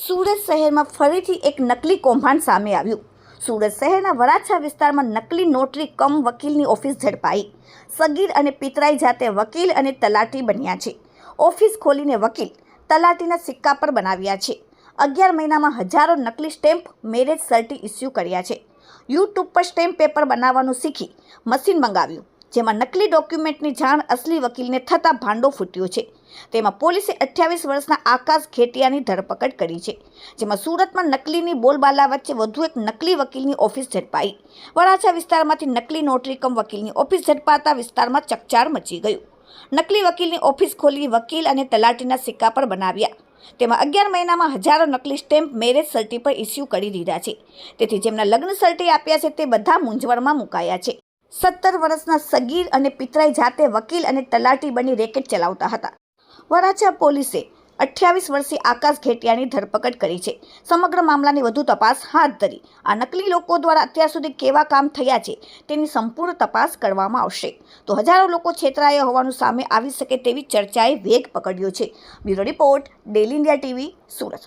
સુરત શહેરમાં ફરીથી એક નકલી કૌભાંડ સામે આવ્યું. સુરત શહેરના વરાછા વિસ્તારમાં નકલી નોટરી કમ વકીલની ઓફિસ ઝડપાઈ. સગીર અને પિતરાઈ જાતે વકીલ અને તલાટી બન્યા છે. ઓફિસ ખોલીને વકીલ તલાટીના સિક્કા પર બનાવ્યા છે. અગિયાર મહિનામાં હજારો નકલી સ્ટેમ્પ મેરેજ સર્ટી ઇસ્યુ કર્યા છે. યુટ્યુબ પર સ્ટેમ્પ પેપર બનાવવાનું શીખી મશીન મંગાવ્યું. જેમાં નકલી ડોક્યુમેન્ટની જાણ અસલી વકીલને થતાં ભાંડો ફૂટ્યો છે. તેમાં પોલીસે અઠ્યાવીસ વર્ષના આકાશ ઘેટિયાની ધરપકડ કરી છે, જેમાં સુરતમાં નકલીની બોલબાલા વચ્ચે વધુ એક નકલી વકીલની ઓફિસ ઝડપાઈ. વરાછા વિસ્તારમાંથી નકલી નોટરી કમ વકીલની ઓફિસ ઝડપાતા વિસ્તારમાં ચકચાર મચી ગયું. નકલી વકીલની ઓફિસ ખોલી વકીલ અને તલાટીના સિક્કા પર બનાવ્યા. તેમાં અગિયાર મહિનામાં હજારો નકલી સ્ટેમ્પ મેરેજ સર્ટી પર ઇસ્યુ કરી દીધા છે. તેથી જેમના લગ્ન સર્ટી આપ્યા છે તે બધા મૂંઝવણમાં મુકાયા છે. સત્તર વર્ષના સગીર અને પિતરાઈ જાતે વકીલ અને તલાટી બની રેકેટ ચલાવતા હતા. વરાછા પોલીસે અઠ્યાવીસ વર્ષીય આકાશ ઘેટિયાની ધરપકડ કરી છે. સમગ્ર મામલાની વધુ તપાસ હાથ ધરી. આ નકલી લોકો દ્વારા અત્યાર સુધી કેવા કામ થયા છે તેની સંપૂર્ણ તપાસ કરવામાં આવશે. તો હજારો લોકો છેતરાયા હોવાનું સામે આવી શકે તેવી ચર્ચાએ વેગ પકડ્યો છે. Bureau report daily India TV, Surat.